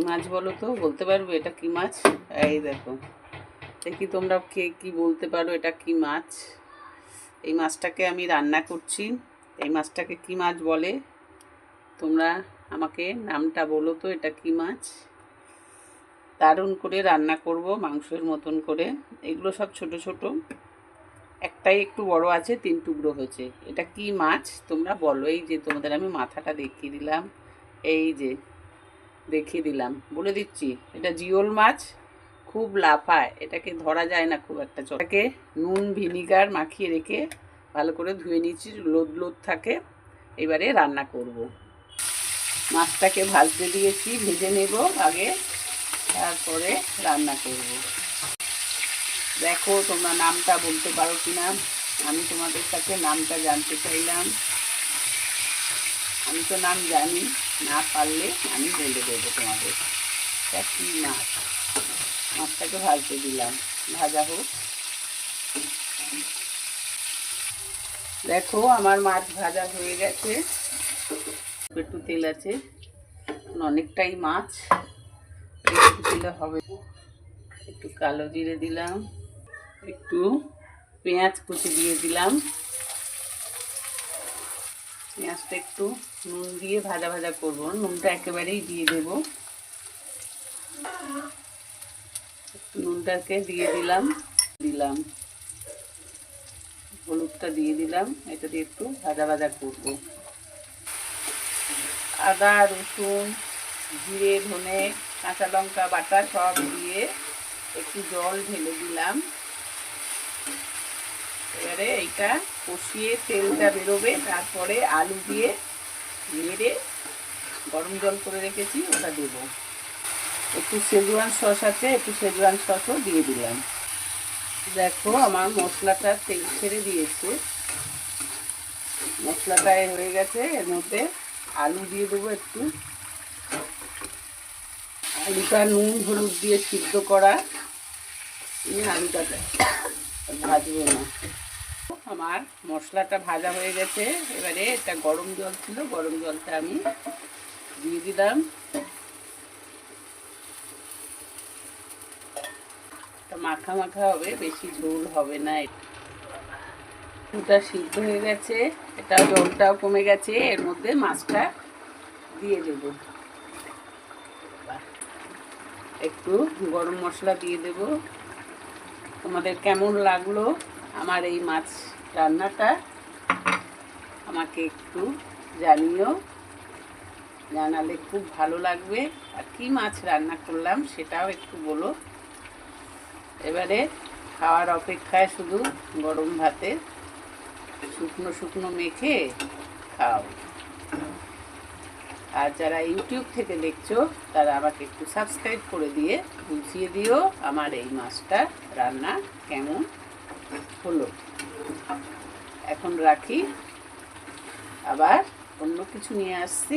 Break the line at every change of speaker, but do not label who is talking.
মাছ বলো তো? বলতে পারবে এটা কি মাছ? এই দেখো। দেখি তোমরা কে কি বলতে পারো এটা কি মাছ? এই মাছটাকে আমি রান্না করছি। এই মাছটাকে কি মাছ বলে? তোমরা আমাকে নামটা বলো তো এটা কি মাছ? দারুণ করে রান্না করব, মাংসের মতন করে। এগুলো সব ছোট ছোট। একটাই একটু বড় আছে, তিন টুকরো হয়েছে। এটা কি মাছ? তোমরা বলো। এই যে তোমাদের আমি মাথাটা দেখিয়ে দিলাম। এই যে দেখিয়ে দিলাম। বলে দিচ্ছি, এটা জিওল মাছ, খুব লাফায়, এটাকে ধরা যায় না খুব একটা চটাকে নুন, ভিনিগার মাখিয়ে রেখে ভালো করে ধুয়ে নিচ্ছি লোদ লোদ থাকে, এবারে রান্না করব। মাছটাকে ভাজতে দিয়েছি, ভেজে নেব আগে, তারপরে রান্না করব। দেখো তোমরা নামটা বলতে পারো কি না আমি তোমাদের কাছে নামটা জানতে চাইলাম। আমি তো নাম জানি, না পারলে আমি বলে দেবো তোমাদের। এটা কী মাছ? মাছটাকে ভাজতে দিলাম। ভাজা হোক। দেখো, আমার মাছ ভাজা হয়ে গেছে। একটু তেল আছে। অনেকটাই মাছ। দিলে হবে। একটু কালো জিরে দিলাম। একটু পেঁয়াজ কুচি দিয়ে দিলাম। পেঁয়াজটা একটু নুন দিয়ে ভাজা ভাজা করব। নুনটা একেবারেই দিয়ে দেব। নুনটাকে দিয়ে দিলাম দিলাম। হলুদটা দিয়ে দিলাম, এটা দিয়ে একটু ভাজা ভাজা করব। আদা, রসুন, জিরে, ধনে, কাঁচা লঙ্কা, বাটা সব দিয়ে একটু জল ঢেলে দিলাম। এবারে এইটা কষিয়ে তেলটা বেরোবে, তারপরে আলু দিয়ে নেড়ে গরম জল করে রেখেছি, ওটা দেব। একটু সেজওয়ান সস আছে, একটু সেজওয়ান সসও দিয়ে দিলাম। দেখো, আমার মশলাটা তেল ছেড়ে দিয়েছে। মশলাটা হয়ে গেছে, এর মধ্যে আলু দিয়ে দেবো একটু। আলুটা নুন, হলুদ দিয়ে সিদ্ধ করা। আলুটা ভাজবো না। আমার মশলাটা ভাজা হয়ে গেছে। এবারে এটা গরম জল ছিল, গরম জলটা আমি দিয়ে দিলাম। মাখা মাখা হবে, বেশি ঝোল হবে না এটা সিদ্ধ হয়ে গেছে। এটা জলটাও কমে গেছে, এর মধ্যে মাছটা দিয়ে দেব। একটু গরম মশলা দিয়ে দেব। তোমাদের কেমন লাগল আমার এই মাছ রান্নাটা আমাকে একটু জানিও। জানালে খুব ভালো লাগবে। আর কি মাছ রান্না করলাম সেটাও একটু বলো। এবারে খাওয়ার অপেক্ষায় শুধু গরম ভাতে শুকনো শুকনো মেখে খাও। আর যারা ইউটিউব থেকে দেখছ, তারা আমাকে একটু সাবস্ক্রাইব করে দিয়ে বুঝিয়ে দিও আমার এই মাছটা রান্না কেমন হলো। এখন রাখি। আবার অন্য কিছু নিয়ে আসছি।